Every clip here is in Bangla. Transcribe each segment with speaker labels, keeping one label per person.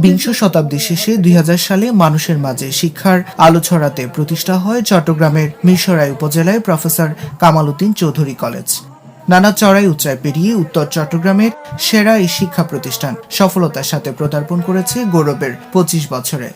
Speaker 1: বিংশ শতাব্দীর শেষে দুই হাজার সালে মানুষের মাঝে শিক্ষার আলো ছড়াতে প্রতিষ্ঠা হয় চট্টগ্রামের মিরসরাই উপজেলায় প্রফেসর কামাল উদ্দিন চৌধুরী কলেজ। নানা চড়াই উচ্চায় পেরিয়ে উত্তর চট্টগ্রামের সেরা এই শিক্ষা প্রতিষ্ঠান সফলতার সাথে প্রদার্পণ করেছে গৌরবের পঁচিশ বছরে।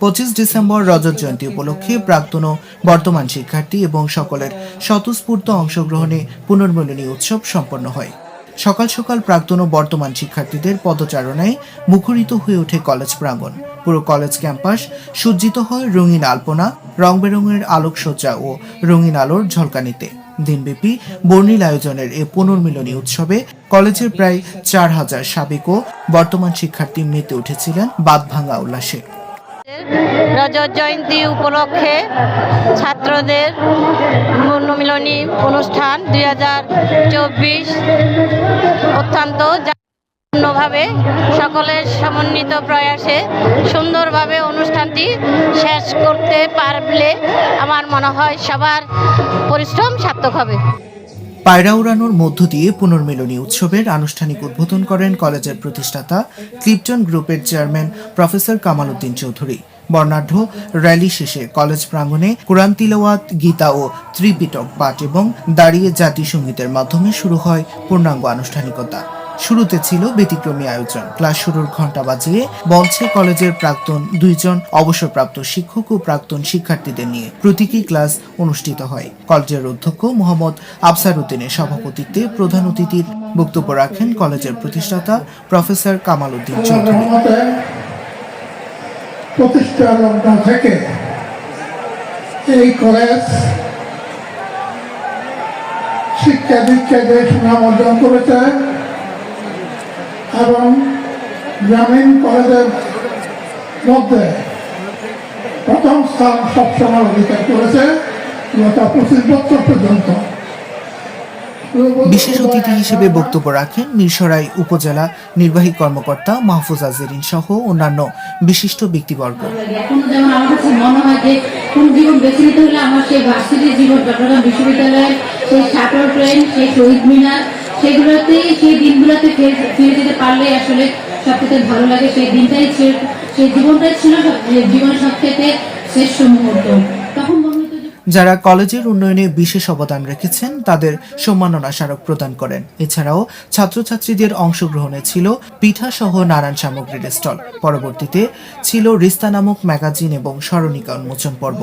Speaker 1: পঁচিশ ডিসেম্বর রজত জয়ন্তী উপলক্ষে প্রাক্তন বর্তমান শিক্ষার্থী এবং সকলের স্বতঃস্ফূর্ত অংশগ্রহণে পুনর্মিলনী উৎসব সম্পন্ন হয়। সকাল সকাল প্রাক্তন ও বর্তমান শিক্ষার্থীদের পদচারণায় মুখরিত হয়ে ওঠে কলেজ প্রাঙ্গণ। পুরো কলেজ ক্যাম্পাস সজ্জিত হয় রঙিন আলপনা রং বেরঙের আলোকসজ্জা ও রঙিন আলোর ঝলকানিতে। দিনব্যাপী বর্ণিল আয়োজনের এ পুনর্মিলনী উৎসবে কলেজের প্রায় চার হাজার সাবেক ও বর্তমান শিক্ষার্থী মেতে উঠেছিলেন বাদভাঙ্গা উল্লাসে।
Speaker 2: রজত জয়ন্তী উপলক্ষে ছাত্রদের পুনর্মিলনী অনুষ্ঠান দুই হাজার চব্বিশ অত্যন্ত ভাবে সকলের সমন্বিত প্রয়াসে সুন্দরভাবে অনুষ্ঠানটি শেষ করতে পারলে আমার মনে হয় সবার পরিশ্রম সার্থক হবে।
Speaker 1: পায়রা উড়ানোর মধ্য দিয়ে পুনর্মিলনী উৎসবের আনুষ্ঠানিক উদ্বোধন করেন কলেজের প্রতিষ্ঠাতা ক্লিপটন গ্রুপের চেয়ারম্যান প্রফেসর কামাল উদ্দিন চৌধুরী। বর্ণাঢ্য র্যালি শেষে কলেজ প্রাঙ্গণে কোরআন তিলাওয়াত, গীতা ও ত্রিপিটক পাঠ এবং দাঁড়িয়ে জাতীয় সঙ্গীতের মাধ্যমে শুরু হয় পূর্ণাঙ্গ আনুষ্ঠানিকতা। শুরুতে ছিল ব্যতিক্রমী আয়োজন। ক্লাস শুরুর ঘণ্টা বাজিয়ে মঞ্চে কলেজের প্রাক্তন দুইজন অবসরপ্রাপ্ত শিক্ষক ও প্রাক্তন শিক্ষার্থীদের নিয়ে প্রতীকী ক্লাস অনুষ্ঠিত হয়। কলেজের অধ্যক্ষ মোহাম্মদ আফসার উদ্দিনের সভাপতিত্বে প্রধান অতিথির বক্তব্য রাখেন কলেজের প্রতিষ্ঠাতা প্রফেসর কামাল উদ্দিন চৌধুরী
Speaker 3: এই কলেজ শিক্ষা দীক্ষাকে সুনাম অর্জন করেছে এবং গ্রামীণ কলেজের মধ্যে প্রথম স্থান সবসময় অধিকার করেছে গত পঁচিশ বছর পর্যন্ত।
Speaker 1: বিশেষ অতিথি হিসেবে বক্তব্য রাখেন মিরসরাই উপজেলা নির্বাহী কর্মকর্তা মাহফুজ আজেরিন সহ অন্যান্য বিশিষ্ট ব্যক্তিবর্গ।
Speaker 4: এখন যেমন আমার কাছে মনে হয় যে কোন জীবন বেছে নিতে হলে আমার সেই ভার্সিটির জীবন চট্টগ্রাম বিশ্ববিদ্যালয়ের সেই শাটল ট্রেন সেই শহীদ মিনার সেগুলোতেই সেই দিনগুলোতে ফিরে যেতে পারলে আসলে সবথেকে ভালো লাগে। সেই দিনটাই সেই জীবনটাই ছিল জীবনের সবথেকে শ্রেষ্ঠ মুহূর্ত। তখন
Speaker 1: যারা কলেজের উন্নয়নে বিশেষ অবদান রেখেছেন, তাদের সম্মাননা স্মারক প্রদান করেন। এছাড়াও ছাত্রছাত্রীদের অংশগ্রহণে ছিল পিঠা সহ নানান সামগ্রীর স্টল। পরবর্তীতে ছিল রিস্তা নামক ম্যাগাজিন এবং স্মরণিকা উন্মোচন পর্ব।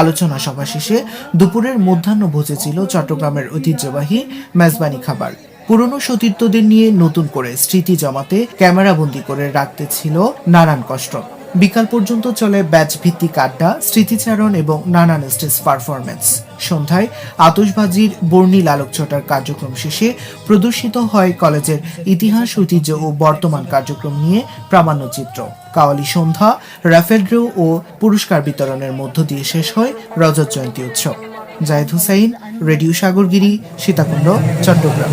Speaker 1: আলোচনা সভা শেষে দুপুরের মধ্যাহ্ন ভোজে ছিল চট্টগ্রামের ঐতিহ্যবাহী মেজবানি খাবার। পুরনো সতীর্থদের নিয়ে নতুন করে স্মৃতি জমাতে ক্যামেরাবন্দি করে রাখতে ছিল নানান কষ্ট। বিকাল পর্যন্ত চলে ব্যাচ ভিত্তিক আড্ডা, স্মৃতিচারণ এবং নানান স্টেজ পারফরমেন্স সন্ধ্যায় আতশবাজির বর্ণিল আলোকছটার কার্যক্রম শেষে প্রদর্শিত হয় কলেজের ইতিহাস, ঐতিহ্য ও বর্তমান কার্যক্রম নিয়ে প্রামাণ্যচিত্র। কাওয়ালি সন্ধ্যা, রাফেল ড্র ও পুরস্কার বিতরণের মধ্য দিয়ে শেষ হয় রজত জয়ন্তী উৎসব। জায়েদ হুসাইন, রেডিও সাগরগিরি, সীতাকুণ্ড, চট্টগ্রাম।